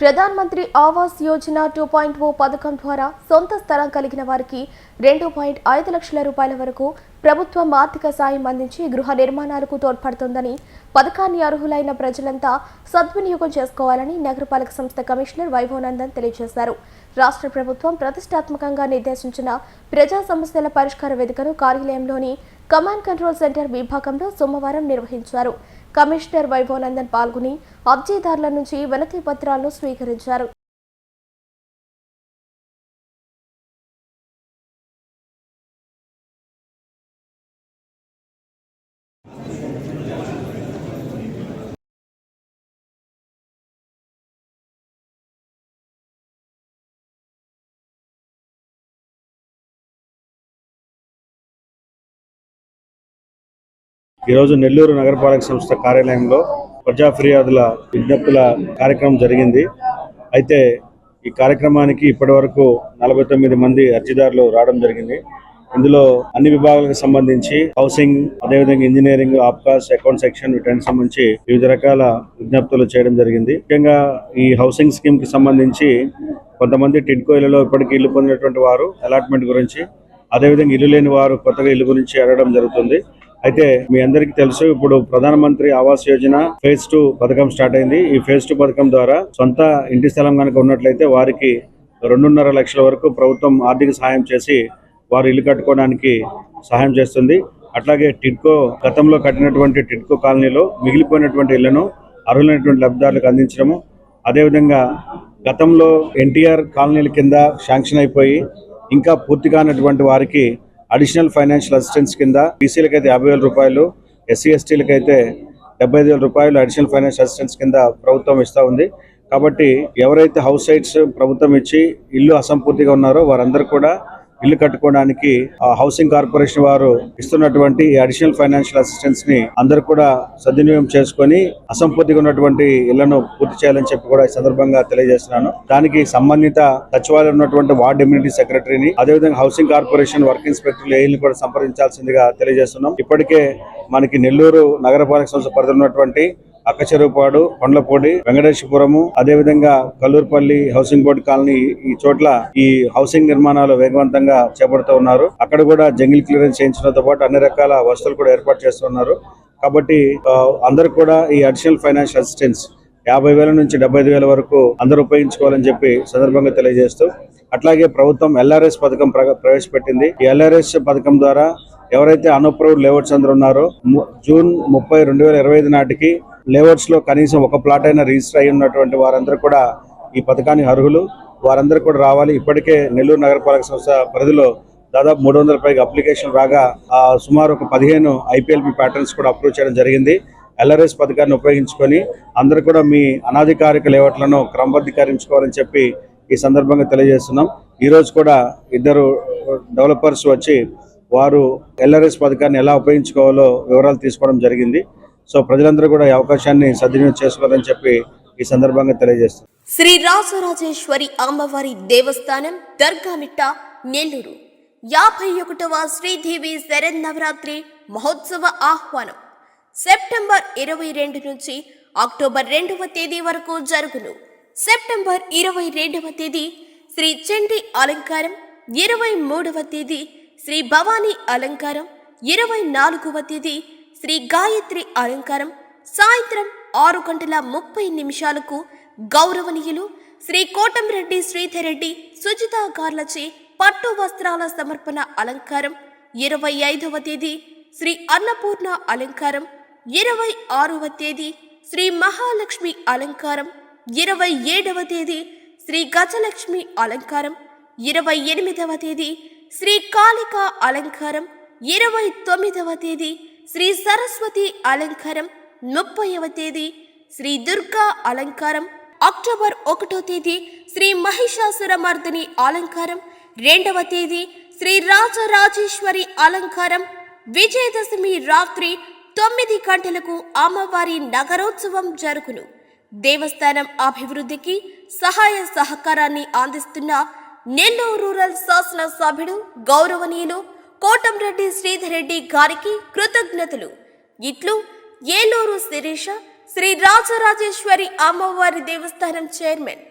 Pradhan Mantri Awas Yojana two point O పథకం ద్వారా సొంత స్థలం కలిగిన వారికి రెండు పాయింట్ ఐదు లక్షల రూపాయల వరకు ప్రభుత్వం ఆర్థిక సాయం అందించి గృహ నిర్మాణాలకు తోడ్పడుతుందని పథకాన్ని అర్హులైన ప్రజలంతా సద్వినియోగం చేసుకోవాలని నగరపాలక సంస్థ కమిషనర్ వైభవనందన్ తెలియజేశారు. రాష్ట్ర ప్రభుత్వం ప్రతిష్టాత్మకంగా నిర్దేశించిన ప్రజా సమస్యల పరిష్కార వేదికను కార్యాలయంలోని కమాండ్ కంట్రోల్ సెంటర్ విభాగంలో సోమవారం నిర్వహించారు. కమిషనర్ వైభవనందన్ పాల్గొని అర్జీదారుల నుంచి వినతి పత్రాలను స్వీకరించారు. ఈరోజు నెల్లూరు నగరపాలక సంస్థ కార్యాలయంలో ప్రజా ఫిర్యాదుల విజ్ఞప్తుల కార్యక్రమం జరిగింది. అయితే ఈ కార్యక్రమానికి ఇప్పటి వరకు నలభై తొమ్మిది మంది అర్జీదారులు రావడం జరిగింది. ఇందులో అన్ని విభాగాలకు సంబంధించి హౌసింగ్ అదేవిధంగా ఇంజనీరింగ్ ఆప్కాస్ అకౌంట్ సెక్షన్ వీటికి సంబంధించి వివిధ రకాల విజ్ఞప్తులు చేయడం జరిగింది. ముఖ్యంగా ఈ హౌసింగ్ స్కీమ్కి సంబంధించి కొంతమంది టిడ్కోయిలలో ఇళ్ళలో ఇప్పటికీ ఇల్లు పొందినటువంటి వారు అలాట్మెంట్ గురించి అదేవిధంగా ఇల్లు లేని వారు కొత్తగా ఇల్లు గురించి అడగడం జరుగుతుంది. అయితే మీ అందరికీ తెలుసు ఇప్పుడు ప్రధానమంత్రి ఆవాస్ యోజన ఫేజ్ టూ పథకం స్టార్ట్ అయింది. ఈ ఫేజ్ టూ పథకం ద్వారా సొంత ఇంటి స్థలం కనుక ఉన్నట్లయితే వారికి రెండున్నర లక్షల వరకు ప్రభుత్వం ఆర్థిక సహాయం చేసి వారు ఇల్లు కట్టుకోవడానికి సహాయం చేస్తుంది. అట్లాగే టిడ్కో గతంలో కట్టినటువంటి టిడ్కో కాలనీలో మిగిలిపోయినటువంటి ఇళ్ళను అర్హులైనటువంటి లబ్ధిదారులకు అందించడము. అదేవిధంగా గతంలో ఎన్టీఆర్ కాలనీల కింద శాంక్షన్ అయిపోయి ఇంకా పూర్తి కానటువంటి వారికి అడిషనల్ ఫైనాన్షియల్ అసిస్టెన్స్ కింద బీసీలకు అయితే యాభై వేల రూపాయలు ఎస్సీ ఎస్టీలకు అయితే డెబ్బై ఐదు వేల రూపాయలు అడిషనల్ ఫైనాన్షియల్ అసిస్టెన్స్ కింద ప్రభుత్వం ఇస్తూ ఉంది. కాబట్టి ఎవరైతే హౌస్ సైట్స్ ప్రభుత్వం ఇచ్చి ఇల్లు అసంపూర్తిగా ఉన్నారో వారందరూ కూడా ఇల్లు కట్టుకోవడానికి ఆ హౌసింగ్ కార్పొరేషన్ వారు ఇస్తున్నటువంటి అడిషనల్ ఫైనాన్షియల్ అసిస్టెన్స్ని అందరు కూడా సద్వినియోగం చేసుకొని అసంపూర్తిగా ఉన్నటువంటి ఇళ్ళను పూర్తి చేయాలని చెప్పి కూడా ఈ సందర్భంగా తెలియజేస్తున్నాను. దానికి సంబంధిత సచివాలయం ఉన్నటువంటి వార్డ్ ఇమ్యూనిటీ సెక్రటరీని అదేవిధంగా హౌసింగ్ కార్పొరేషన్ వర్క్ ఇన్స్పెక్టర్ ఏఈని కూడా సంప్రదించాల్సిందిగా తెలియజేస్తున్నాం. ఇప్పటికే మనకి నెల్లూరు నగరపాలక సంస్థ పరిధిలో ఉన్నటువంటి అక్కచెరువుపాడు కొండలపూడి వెంకటేశ్వరము అదేవిధంగా కల్లూరుపల్లి హౌసింగ్ బోర్డు కాలనీ ఈ చోట్ల ఈ హౌసింగ్ నిర్మాణాలు వేగవంతంగా చేపడుతూ ఉన్నారు. అక్కడ కూడా జంగిల్ క్లియరెన్స్ చేయించడంతో పాటు అన్ని రకాల వసతులు కూడా ఏర్పాటు చేస్తున్నారు కాబట్టి అందరు అందరూ కూడా ఈ అడిషనల్ ఫైనాన్షియల్ అసిస్టెన్స్ యాభై వేల నుంచి డెబ్బై ఐదు వేల వరకు అందరూ ఉపయోగించుకోవాలని చెప్పి సందర్భంగా తెలియజేస్తూ అట్లాగే ప్రభుత్వం ఎల్ఆర్ఎస్ పథకం ప్రవేశపెట్టింది. ఈ ఎల్ఆర్ఎస్ పథకం ద్వారా ఎవరైతే అన్అప్రూవ్డ్ లేఅవుట్స్ అందరూ ఉన్నారో జూన్ ముప్పై రెండు వేల ఇరవై ఐదు నాటికి లేఅవుట్స్లో కనీసం ఒక ప్లాట్ అయినా రిజిస్టర్ అయి ఉన్నటువంటి వారందరూ కూడా ఈ పథకానికి అర్హులు. వారందరూ కూడా రావాలి. ఇప్పటికే నెల్లూరు నగరపాలక సంస్థ పరిధిలో దాదాపు మూడు వందల పైగా అప్లికేషన్ రాగా సుమారు ఒక పదిహేను ఐపీఎల్పి ప్యాటర్న్స్ కూడా అప్రూవ్ చేయడం జరిగింది. ఎల్ఆర్ఎస్ పథకాన్ని ఉపయోగించుకొని అందరూ కూడా మీ అనాధికారిక లేవట్లను క్రమబద్ధీకరించుకోవాలని చెప్పి ఈ సందర్భంగా తెలియజేస్తున్నాం. ఈరోజు కూడా ఇద్దరు డెవలపర్స్ వచ్చి వారు ఎల్ఆర్ఎస్ పథకాన్ని ఎలా ఉపయోగించుకోవాలో వివరాలు తీసుకోవడం జరిగింది. సో ప్రజలందరూ కూడా ఈ అవకాశాన్ని సద్వినియోగం చేసుకోవాలని చెప్పి ఈ సందర్భంగా తెలియజేస్తారు శ్రీ రాజరాజేశ్వరి అమ్మవారి దేవస్థానం దర్గామిట్ట నెల్లూరు. యాభై ఒకటవ శ్రీదేవి శరన్నవరాత్రి మహోత్సవ ఆహ్వానం. సెప్టెంబర్ ఇరవై రెండు నుంచి అక్టోబర్ రెండవ తేదీ వరకు జరుగును. సెప్టెంబర్ ఇరవై రెండవ తేదీ శ్రీ చండి అలంకారం ఇరవై మూడవ తేదీ శ్రీ భవానీ అలంకారం ఇరవై నాలుగవ తేదీ శ్రీ గాయత్రి అలంకారం సాయంత్రం ఆరు గంటల ముప్పై నిమిషాలకు గౌరవనీయులు శ్రీ కోటంరెడ్డి శ్రీధర్ రెడ్డి సుజిత గార్లచే పట్టు వస్త్రాల సమర్పణ అలంకారం ఇరవై ఐదవ తేదీ శ్రీ అన్నపూర్ణ అలంకారం ఇరవై ఆరవ తేదీ శ్రీ మహాలక్ష్మి అలంకారం ఇరవై ఏడవ తేదీ శ్రీ గజలక్ష్మి అలంకారం ఇరవై ఎనిమిదవ తేదీ శ్రీ కాళిక అలంకారం ఇరవై తొమ్మిదవ తేదీ శ్రీ సరస్వతి అలంకారం ముప్పైవ తేదీ శ్రీ దుర్గా అలంకారం అక్టోబర్ ఒకటో తేదీ శ్రీ మహిషాసురమర్దిని అలంకారం రెండవ తేదీ శ్రీ రాజరాజేశ్వరి అలంకారం విజయదశమి రాత్రి తొమ్మిది గంటలకు అమ్మవారి నగరోత్సవం జరుగును. దేవస్థానం అభివృద్ధికి సహాయ సహకారాన్ని అందిస్తున్న నెల్లూరు రూరల్ శాసన సభ్యుడు గౌరవనీయులు కోటంరెడ్డి శ్రీధర్ రెడ్డి గారికి కృతజ్ఞతలు. ఇట్లు ఏలూరు శిరీష శ్రీ రాజరాజేశ్వరి అమ్మవారి దేవస్థానం చైర్మన్.